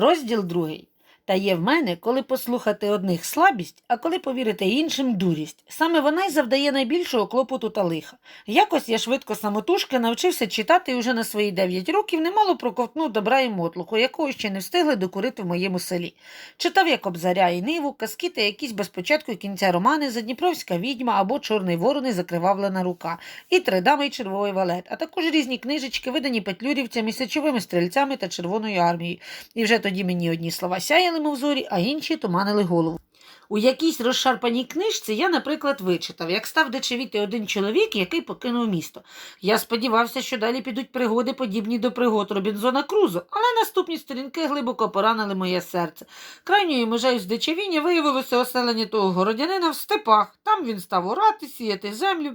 Розділ другий. Та є в мене, коли послухати одних слабість, а коли повірити іншим дурість. Саме вона й завдає найбільшого клопоту та лиха. Якось я швидко самотужки навчився читати і вже на свої 9 років немало проковтнув добра і мотлуху, якого ще не встигли докурити в моєму селі. Читав як Обзаря і Ниву, казки та якісь без початку кінця романи Задніпровська відьма або Чорний ворон і закривавлена рука, і три дами і червовий валет, а також різні книжечки, видані петлюрівцями, січовими стрільцями та Червоною армією. І вже тоді мені одні слова сяяли, мов зорі, а інші туманили голову. У якійсь розшарпаній книжці я, наприклад, вичитав, як став дечевіти один чоловік, який покинув місто. Я сподівався, що далі підуть пригоди, подібні до пригод Робінзона Крузо, але наступні сторінки глибоко поранили моє серце. Крайньою межею здичавіння виявилося оселення того городянина в степах. Там він став орати, сіяти землю.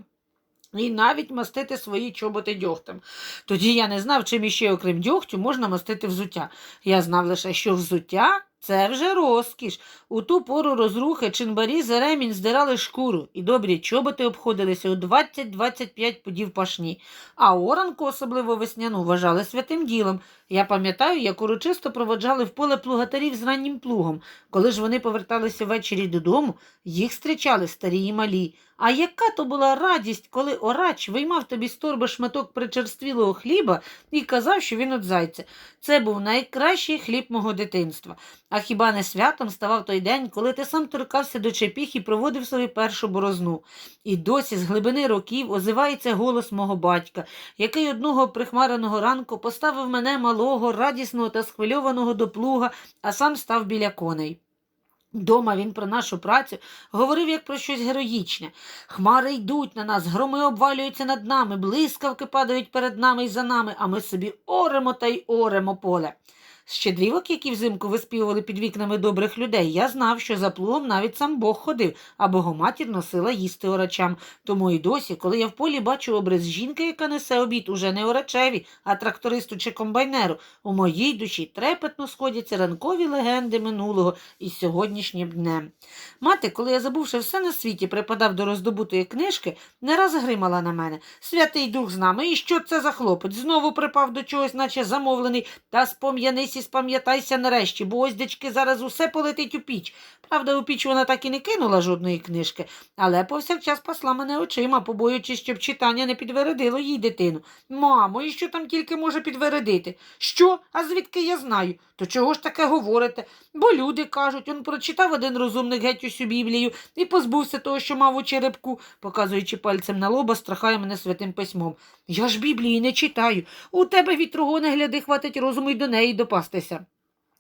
І навіть мастити свої чоботи дьогтем. Тоді я не знав, чим іще, окрім дьогтю, можна мастити взуття. Я знав лише, що взуття це вже розкіш. У ту пору розрухи чинбарі за ремінь здирали шкуру, і добрі чоботи обходилися у 20-25 пудів пашні, а оранку, особливо весняну, вважали святим ділом. Я пам'ятаю, як урочисто проводжали в поле плугатарів з раннім плугом. Коли ж вони поверталися ввечері додому, їх зустрічали старі і малі. А яка то була радість, коли орач виймав тобі з торби шматок причерствілого хліба і казав, що він от зайця. Це був найкращий хліб мого дитинства. А хіба не святом ставав той день, коли ти сам торкався до чепіх і проводив свою першу борозну. І досі з глибини років озивається голос мого батька, який одного прихмареного ранку поставив мене малого, радісного та схвильованого до плуга, а сам став біля коней. Дома він про нашу працю говорив як про щось героїчне. Хмари йдуть на нас, громи обвалюються над нами, блискавки падають перед нами і за нами, а ми собі оремо та й оремо поле. Щедрівок, які взимку виспівували під вікнами добрих людей, я знав, що за плугом навіть сам Бог ходив, а богоматір носила їсти орачам. Тому і досі, коли я в полі бачу образ жінки, яка несе обід уже не орачеві, а трактористу чи комбайнеру, у моїй душі трепетно сходяться ранкові легенди минулого і сьогоднішнім днем. Мати, коли я забувши все на світі, припадав до роздобутої книжки, не раз гримала на мене. Святий дух з нами, і що це за хлопець? Знову припав до чогось, наче замовлений, та спом'янись і спам'ятайся нарешті, бо ось дядьки зараз усе полетить у піч. Правда, у піч вона так і не кинула жодної книжки, але повсякчас пасла мене очима, побоюючись, щоб читання не підвередило їй дитину. Мамо, і що там тільки може підвередити? Що? А звідки я знаю? То чого ж таке говорите? Бо люди кажуть, он прочитав один розумник геть усю Біблію і позбувся того, що мав у черепку, показуючи пальцем на лоба, страхає мене святим письмом. Я ж Біблії не читаю. У тебе від не гляди, хватить розуму й до неї допастися.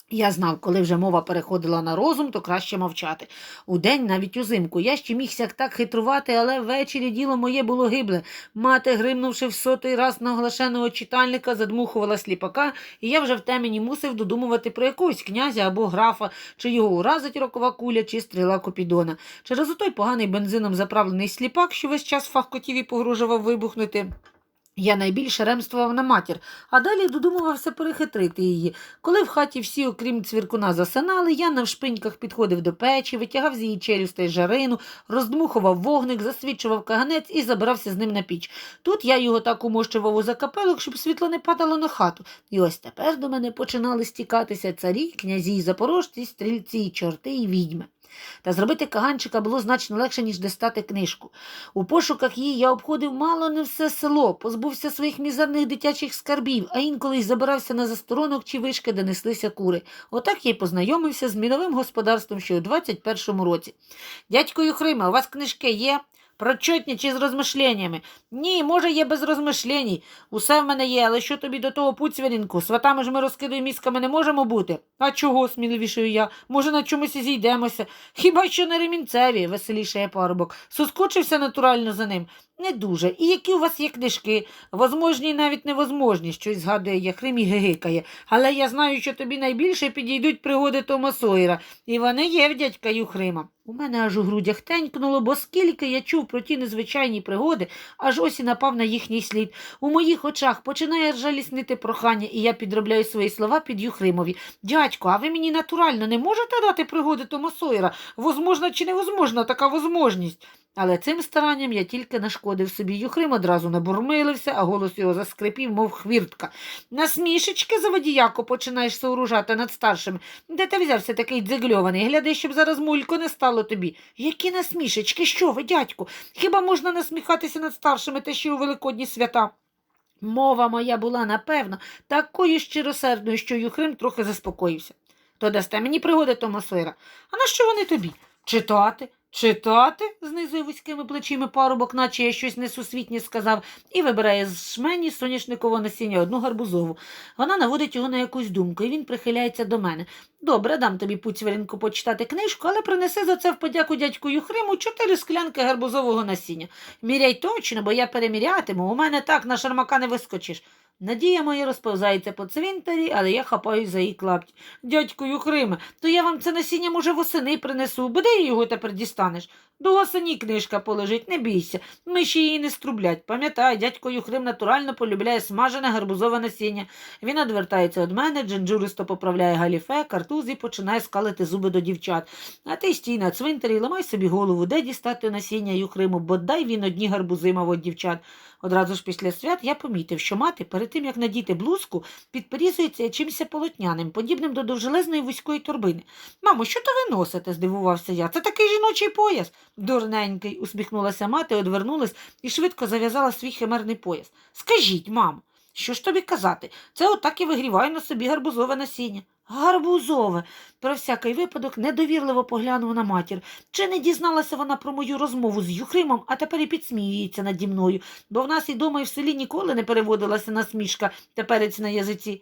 Я знав, коли вже мова переходила на розум, то краще мовчати. Удень, навіть узимку, я ще мігся так хитрувати, але ввечері діло моє було гибле. Мати, гримнувши в сотий раз на оглашеного читальника, задмухувала сліпака, і я вже в темені мусив додумувати про якогось князя або графа, чи його уразить рокова куля, чи стріла Копідона. Через отой поганий бензином заправлений сліпак, що весь час фахкотів і погрожував вибухнути. Я найбільше ремствував на матір, а далі додумувався перехитрити її. Коли в хаті всі, окрім цвіркуна, засинали, я на вшпиньках підходив до печі, витягав з її челюстей жарину, роздмухував вогник, засвічував каганець і забирався з ним на піч. Тут я його так умощував у закапелок, щоб світло не падало на хату. І ось тепер до мене починали стікатися царі, князі, запорожці, стрільці, чорти і відьми. Та зробити каганчика було значно легше, ніж дістати книжку. У пошуках її я обходив мало не все село, позбувся своїх мізерних дитячих скарбів, а інколи й забирався на засторонок чи вишки, де неслися кури. Отак я й познайомився з міновим господарством ще у 21-му році. Дядько Хрима, у вас книжки є? Прочотні чи з розмишленнями? Ні, може, є без розмишлень. Усе в мене є, але що тобі до того пуцвірінку? Сватами ж ми розкидою мізками не можемо бути. А чого, сміливішою я? Може, на чомусь і зійдемося? Хіба що на ремінцеві, веселішає парубок. Соскочився натурально за ним. Не дуже. І які у вас є книжки? Возможні і навіть невозможні, щось згадує Яхрим і гигикає. Але я знаю, що тобі найбільше підійдуть пригоди Тома Сойера. І вони є в дядька Юхрима. У мене аж у грудях тенькнуло, бо скільки я чув про ті незвичайні пригоди, аж ось і напав на їхній слід. У моїх очах починає ржаліснити прохання, і я підробляю свої слова під Юхримові. Дядько, а ви мені натурально не можете дати пригоди Тома Сойера? Возможна чи невозможна така возможність? Але цим старанням я тільки нашкодив собі. Юхрим одразу набурмилився, а голос його заскрипів, мов хвіртка. Насмішечки заводіяко починаєш сооружати над старшими. Де ти взявся такий дзигльований? Гляди, щоб зараз мулько не стало тобі. Які насмішечки? Що ви, дядьку? Хіба можна насміхатися над старшими та ще у великодні свята? Мова моя була, напевно, такою щиросердною, що Юхрим трохи заспокоївся. То дасте мені пригоди Тома Сойера. А на що вони тобі? Читати? Читати? знизує вузькими плечима парубок, наче я щось несусвітнє сказав, і вибирає з шмені соняшникового насіння одну гарбузову. Вона наводить його на якусь думку, і він прихиляється до мене. Добре, дам тобі пуцьверінку почитати книжку, але принеси за це в подяку дядьку Юхриму чотири склянки гарбузового насіння. Міряй точно, бо я перемірятиму. У мене так на шармака не вискочиш. Надія моя розповзається по цвинтарі, але я хапаю за її клапті. Дядьку Юхриме, то я вам це насіння, може, восени принесу, бо де його тепер дістанеш? До осені книжка полежить, не бійся, миші її не струблять. Пам'ятай, дядько Юхрим натурально полюбляє смажене гарбузове насіння. Він одвертається від мене, джинджуристо поправляє галіфе, картуз і починає скалити зуби до дівчат. А ти стій на цвинтарі ламай собі голову, де дістати насіння Юхриму, бо дай він одні гарбузи мав від дівчат. Одразу ж після свят я помітив, що мати перед тим, як надіти блузку, підперізується чимось полотняним, подібним до довжелезної вузької торбини. Мамо, що то ви носите? здивувався я. Це такий жіночий пояс. Дурненький, усміхнулася мати, одвернулась і швидко зав'язала свій химерний пояс. Скажіть, мамо, що ж тобі казати? Це отак і вигріваю на собі гарбузове насіння. Гарбузове. Про всякий випадок недовірливо поглянув на матір. Чи не дізналася вона про мою розмову з Юхримом, а тепер і підсміюється наді мною, бо в нас і дома, і в селі ніколи не переводилася насмішка теперець на язиці.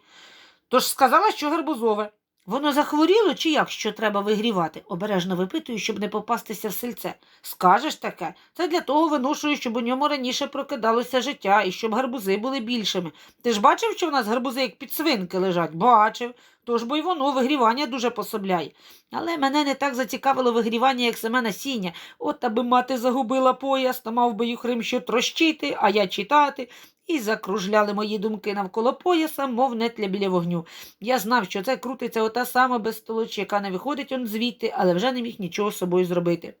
Тож сказала, що гарбузове. Воно захворіло чи як, що треба вигрівати? Обережно випитую, щоб не попастися в сельце. Скажеш таке, це для того виношую, щоб у ньому раніше прокидалося життя і щоб гарбузи були більшими. Ти ж бачив, що в нас гарбузи як під свинки лежать? Бачив. Тож бо й воно вигрівання дуже пособляє. Але мене не так зацікавило вигрівання, як саме насіння. От аби мати загубила пояс, то мав би Юхрим що трощити, а я читати. І закружляли мої думки навколо пояса, мов нетля біля вогню. Я знав, що це крутиться ота сама безстолоч, яка не виходить он звідти, але вже не міг нічого з собою зробити.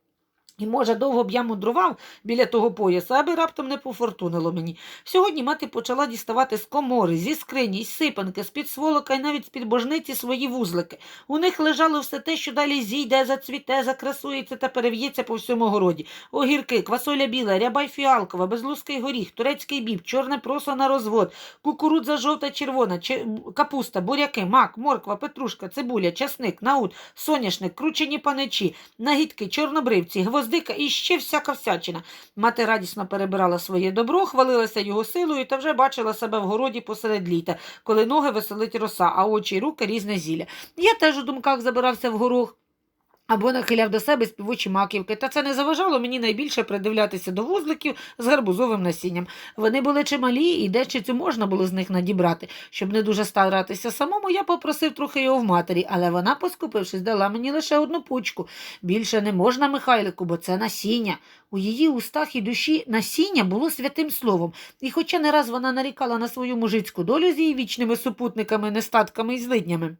І, може, довго б я мудрував біля того пояса, аби раптом не пофортунило мені. Сьогодні мати почала діставати з комори, зі скрині, з сипанки, з-під сволока і навіть з-під божниці свої вузлики. У них лежало все те, що далі зійде, зацвіте, закрасується та перев'ється по всьому городі. Огірки, квасоля біла, рябай фіалкова, безлузький горіх, турецький біб, чорне просо на розвод, кукурудза жовта червона, че- капуста, буряки, мак, морква, петрушка, цибуля, часник, наут, соняшник, кручені паничі, нагідки, чорнобривці, гвоздика і ще всяка всячина. Мати радісно перебирала своє добро, хвалилася його силою та вже бачила себе в городі посеред літа, коли ноги веселить роса, а очі й руки різне зілля. Я теж у думках забирався в горох. Або нахиляв до себе співочі маківки, та це не заважало мені найбільше придивлятися до вузликів з гарбузовим насінням. Вони були чималі, і дечицю можна було з них надібрати. Щоб не дуже старатися самому, я попросив трохи його в матері, але вона, поскупившись, дала мені лише одну пучку. Більше не можна, Михайлику, бо це насіння. У її устах і душі насіння було святим словом, і хоча не раз вона нарікала на свою мужицьку долю з її вічними супутниками, нестатками і злиднями.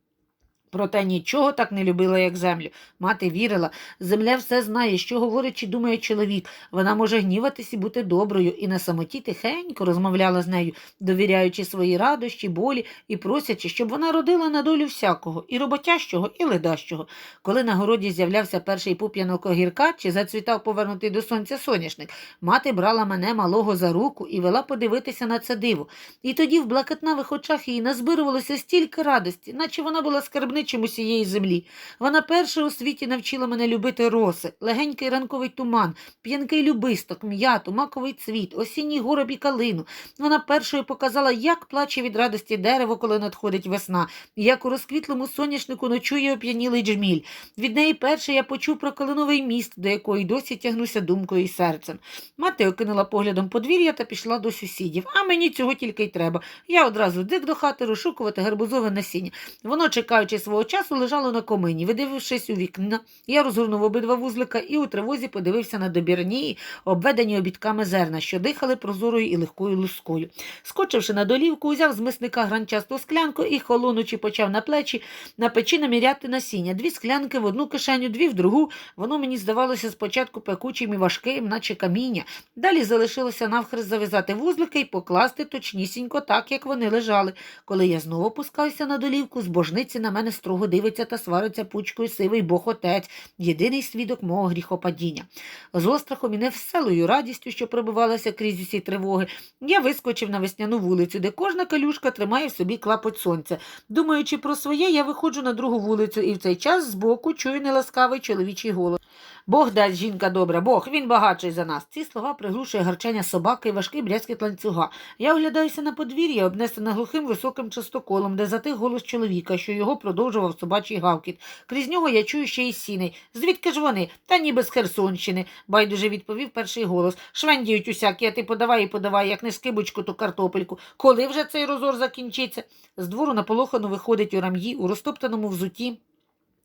Проте нічого так не любила, як землю. Мати вірила, земля все знає, що говорить чи думає чоловік. Вона може гніватись і бути доброю, і на самоті тихенько розмовляла з нею, довіряючи свої радощі, болі і просячи, щоб вона родила на долю всякого, і роботящого, і ледащого. Коли на городі з'являвся перший пуп'янок огірка чи зацвітав повернутий до сонця соняшник, мати брала мене малого за руку і вела подивитися на це диво. І тоді в блакитнавих очах її назбирувалося стільки радості, наче вона була скарбничим усієї землі. Вона перша у світі навчила мене любити роси, легенький ранковий туман, п'янкий любисток, м'яту, маковий цвіт, осінній гороб і калину. Вона першою показала, як плаче від радості дерево, коли надходить весна, як у розквітлому соняшнику ночує оп'янілий джміль. Від неї перше я почув про калиновий міст, до якої досі тягнуся думкою і серцем. Мати окинула поглядом подвір'я та пішла до сусідів. А мені цього тільки й треба. Я одразу дик до хати розшукувати гарбузове насіння. Воно, чекаючи свого свого часу лежало на комині. Видивившись у вікна, я розгорнув обидва вузлика і у тривозі подивився на добірні, обведені обідками зерна, що дихали прозорою і легкою лускою. Скочивши на долівку, узяв з мисника гранчасту склянку і, холонучи, почав на плечі на печі наміряти насіння. Дві склянки в одну кишеню, дві в другу. Воно мені здавалося спочатку пекучим і важким, наче каміння. Далі залишилося навхрест зав'язати вузлики і покласти точнісінько так, як вони лежали. Коли я знову опускаюся на долівку, з божниці на мене строго дивиться та свариться пучкою сивий бог отець, єдиний свідок мого гріхопадіння. З острахом і невселою радістю, що пробивалася крізь усі тривоги, я вискочив на весняну вулицю, де кожна калюшка тримає в собі клапоть сонця. Думаючи про своє, я виходжу на другу вулицю і в цей час збоку чую неласкавий чоловічий голос. Бог дасть жінка добра, Бог, він багатший за нас. Ці слова приглушує гарчання собаки і важкий брязкіт ланцюга. Я оглядаюся на подвір'я, обнесене глухим високим частоколом, де затих голос чоловіка, що його продовжував собачий гавкіт. Крізь нього я чую ще й сіней. Звідки ж вони? Та ніби з Херсонщини, байдуже відповів перший голос. Швендіють усякі, а ти подавай і подавай, як не скибочку, то картопельку. Коли вже цей розор закінчиться? З двору наполохано виходить у рам'ї, у розтоптаному взуті.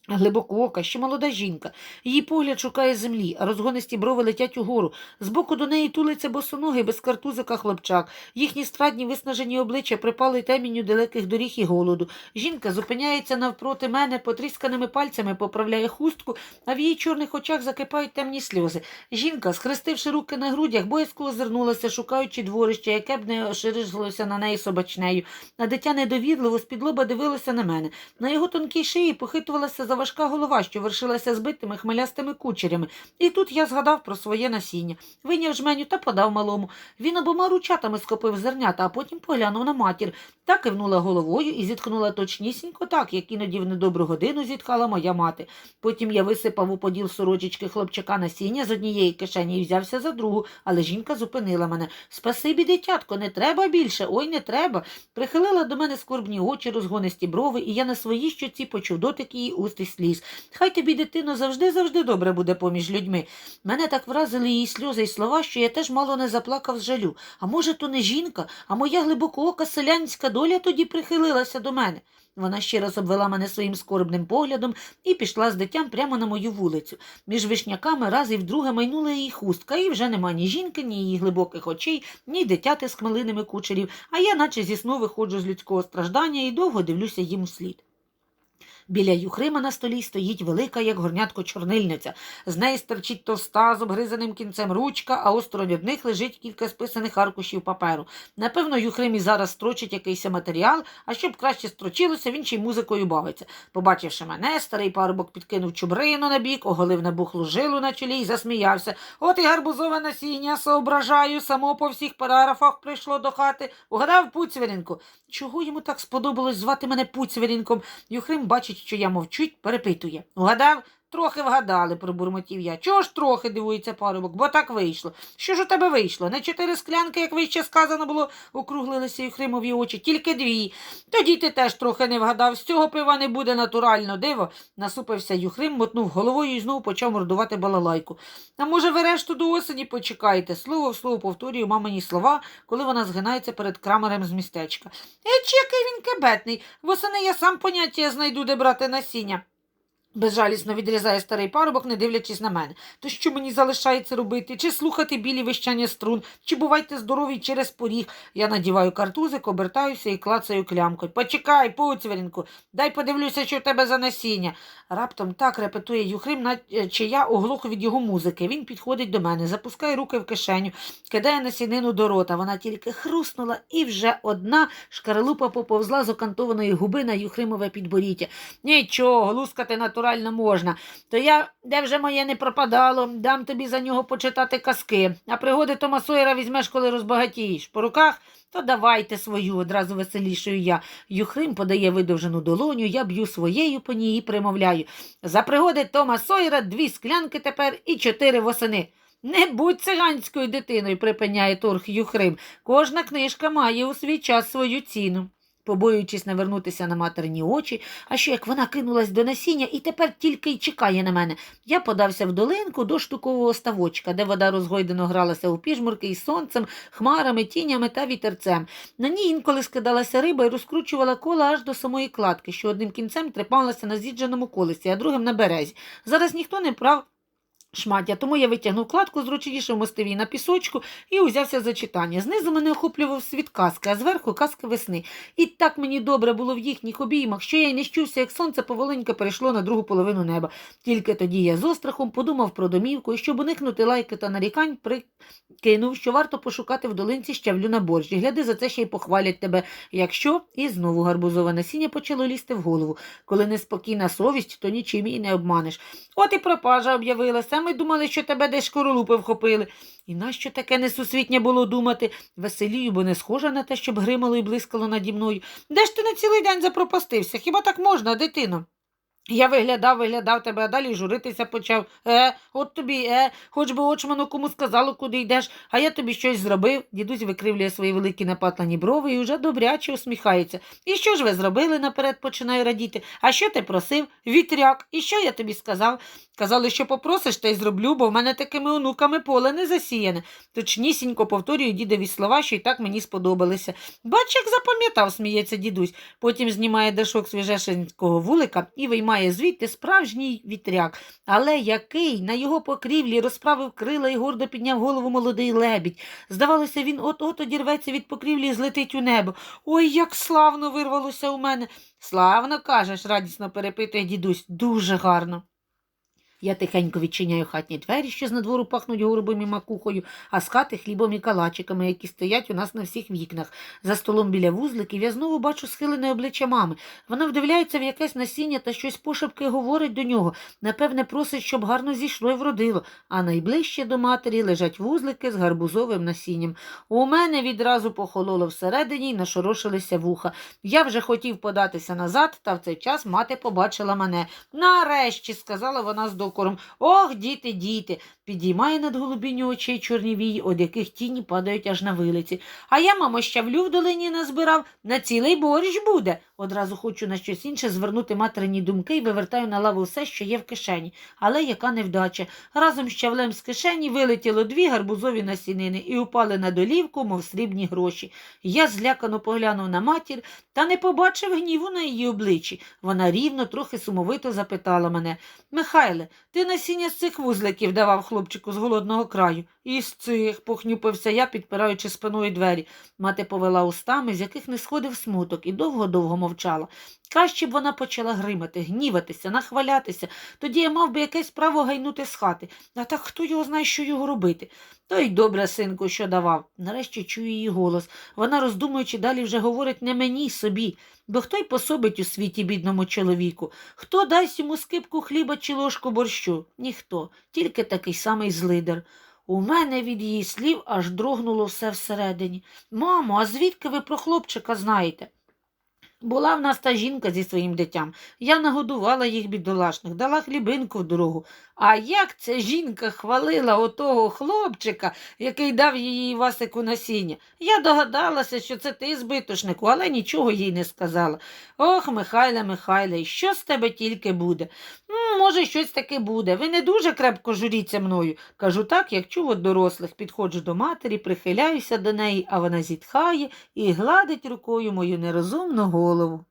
Глибокоока, ще молода жінка. Її погляд шукає землі, а розгонисті брови летять угору. Збоку до неї тулиться босоногий без картузика хлопчак. Їхні страдні виснажені обличчя припали темінню далеких доріг і голоду. Жінка зупиняється навпроти мене, потрісканими пальцями поправляє хустку, а в її чорних очах закипають темні сльози. Жінка, схрестивши руки на грудях, боязко озирнулася, шукаючи дворище, яке б не ширижилося на неї собачнею. А дитя недовірливо з-під дивилося на мене. На його тонкій шиї похитувалася заважка голова, що вершилася збитими хмелястими кучерями. І тут я згадав про своє насіння. Виняв жменю та подав малому. Він обома ручатами схопив зернята, а потім поглянув на матір. Та кивнула головою і зітхнула точнісінько так, як іноді в недобру годину зітхала моя мати. Потім я висипав у поділ сорочечки хлопчака насіння з однієї кишені і взявся за другу, але жінка зупинила мене. Спасибі, дитятко, не треба більше, ой, не треба. Прихилила до мене скорбні очі, розгонисті брови, і я на своїй щоці почув дотик її уст і сліз. Хай тобі, дитино, завжди завжди добре буде поміж людьми. Мене так вразили її сльози й слова, що я теж мало не заплакав з жалю. А може, то не жінка, а моя глибокоока селянська доля тоді прихилилася до мене. Вона ще раз обвела мене своїм скорбним поглядом і пішла з дитям прямо на мою вулицю. Між вишняками раз і вдруге майнула її хустка, і вже нема ні жінки, ні її глибоких очей, ні дитяти з хмелинами кучерів, а я, наче зі сну, виходжу з людського страждання і довго дивлюся їм услід. Біля юхрима на столі стоїть велика, як горнятко, чорнильниця. З неї стерчить товста з обгризаним кінцем ручка, а осторонь від них лежить кілька списаних аркушів паперу. Напевно, юхрим і зараз строчить якийсь матеріал, а щоб краще строчилося, він ще й музикою бавиться. Побачивши мене, старий парубок підкинув чубрину на бік, оголив набухлу жилу на чолі і засміявся. От і гарбузове насіння, соображаю, само по всіх параграфах прийшло до хати. Угадав Пуцвірінку. Чого йому так сподобалось звати мене Пуцвірінком? Юхрим бачить, що я мовчуть, перепитує. Угадав? Трохи вгадали, пробурмотів я. Чого ж трохи дивується парубок, бо так вийшло. Що ж у тебе вийшло? Не чотири склянки, як вище сказано було, округлилися Юхримові очі, тільки дві. Тоді ти теж трохи не вгадав. З цього пива не буде натурально диво. Насупився Юхрим, мотнув головою і знову почав мордувати балалайку. А може, ви решту до осені почекаєте? Слово в слово повторюю мамині слова, коли вона згинається перед крамером з містечка. Еч, який він кебетний. Восени я сам поняття знайду, де брати насіння. Безжалісно відрізає старий парубок, не дивлячись на мене. То що мені залишається робити? Чи слухати білі вищання струн, чи бувайте здорові через поріг. Я надіваю картузик, обертаюся і клацаю клямкою. Почекай, Пуцвірінку, дай подивлюся, що в тебе за насіння. Раптом так репетує Юхрим, наче я оглуху від його музики. Він підходить до мене, запускає руки в кишеню, кидає насінину до рота. Вона тільки хруснула, і вже одна шкаралупа поповзла з окантованої губи на Юхримове підборіття. Нічого, лускати натурально можна. То я, де вже моє не пропадало, дам тобі за нього почитати казки. А пригоди Тома Сойера візьмеш, коли розбагатієш. По руках? То давайте свою, одразу веселішою я. Юхрим подає видовжену долоню, я б'ю своєю по ній і примовляю. За пригоди Тома Сойера дві склянки тепер і чотири восени. Не будь циганською дитиною, припиняє торг Юхрим. Кожна книжка має у свій час свою ціну. Побоюючись навернутися на материні очі, а що як вона кинулась до насіння і тепер тільки й чекає на мене. Я подався в долинку до штукового ставочка, де вода розгойдено гралася у піжмурки із сонцем, хмарами, тінями та вітерцем. На ній інколи скидалася риба і розкручувала кола аж до самої кладки, що одним кінцем трепалася на з'їдженому колесі, а другим на березі. Зараз ніхто не прав шмаття, тому я витягнув кладку зручніше в її на пісочку і узявся за читання. Знизу мене охоплював світ казки, а зверху казки весни. І так мені добре було в їхніх обіймах, що я й не щувся, як сонце поволенько перейшло на другу половину неба. Тільки тоді я з острахом подумав про домівку, і щоб уникнути лайки та нарікань, прикинув, що варто пошукати в долинці щавлю на борщ. І гляди, за це ще й похвалять тебе. Якщо і знову гарбузове насіння почало лізти в голову. Коли неспокійна совість, то нічим її не обманеш. От і пропажа об'явилася. Ми думали, що тебе десь шкуролупи вхопили. І нащо таке несусвітнє було думати? Веселію, бо не схожа на те, щоб гримало і блискало наді мною. Де ж ти на цілий день запропастився? Хіба так можна, дитино? Я виглядав, виглядав тебе, а далі журитися почав. Е, от тобі, е, хоч би очману кому сказало, куди йдеш, а я тобі щось зробив. Дідусь викривлює свої великі напатлані брови і уже добряче усміхається. І що ж ви зробили? наперед починає радіти. А що ти просив? Вітряк. І що я тобі сказав? Казали, що попросиш, та й зроблю, бо в мене такими онуками поле не засіяне. Точнісінько повторюю дідові слова, що й так мені сподобалися. Бач, як запам'ятав, сміється дідусь. Потім знімає дешок свіжешенського вулика і виймає звідти справжній вітряк. Але який на його покрівлі розправив крила і гордо підняв голову молодий лебідь. Здавалося, він от-от одірветься від покрівлі і злетить у небо. Ой, як славно вирвалося у мене. Славно кажеш, радісно перепитує дідусь. Дуже гарно. Я тихенько відчиняю хатні двері, що з надвору пахнуть горобом і макухою, а з хати хлібом і калачиками, які стоять у нас на всіх вікнах. За столом біля вузликів я знову бачу схилене обличчя мами. Вона вдивляється в якесь насіння та щось пошепки говорить до нього. Напевне, просить, щоб гарно зійшло і вродило. А найближче до матері лежать вузлики з гарбузовим насінням. У мене відразу похололо всередині й нашорошилися вуха. Я вже хотів податися назад, та в цей час мати побачила мене. Нарешті, сказала вона з докором. Ох, діти, діти. Підіймає над голубінню очей чорні вії, од яких тіні падають аж на вилиці. А я, мамо, щавлю в долині назбирав, на цілий борщ буде. Одразу хочу на щось інше звернути материні думки і вивертаю на лаву все, що є в кишені. Але яка невдача. Разом з щавлем з кишені вилетіло дві гарбузові насінини і упали на долівку, мов срібні гроші. Я злякано поглянув на матір та не побачив гніву на її обличчі. Вона рівно, трохи сумовито запитала мене Михайле, ти насіння з цих вузликів давав хлопчику з голодного краю. Із цих, похнюпився я, підпираючи спиною двері. Мати повела устами, з яких не сходив смуток, і довго-довго мовчала. Краще б вона почала гримати, гніватися, нахвалятися. Тоді я мав би якесь право гайнути з хати. А так хто його знає, що його робити? То й добре, синку, що давав. Нарешті чую її голос. Вона, роздумуючи, далі вже говорить не мені, собі. Бо хто й пособить у світі бідному чоловіку? Хто дасть йому скипку хліба чи ложку борщу? Ніхто, тільки такий самий злидер. У мене від її слів аж дрогнуло все всередині. Мамо, а звідки ви про хлопчика знаєте? Була в нас та жінка зі своїм дитям. Я нагодувала їх бідолашних, дала хлібинку в дорогу. А як ця жінка хвалила отого хлопчика, який дав її Івасику насіння? Я догадалася, що це ти збитошнику, але нічого їй не сказала. Ох, Михайле, Михайле, що з тебе тільки буде? «М, може, щось таке буде. Ви не дуже крепко журіться мною. Кажу так, як чув від дорослих. Підходжу до матері, прихиляюся до неї, а вона зітхає і гладить рукою мою нерозумну голову.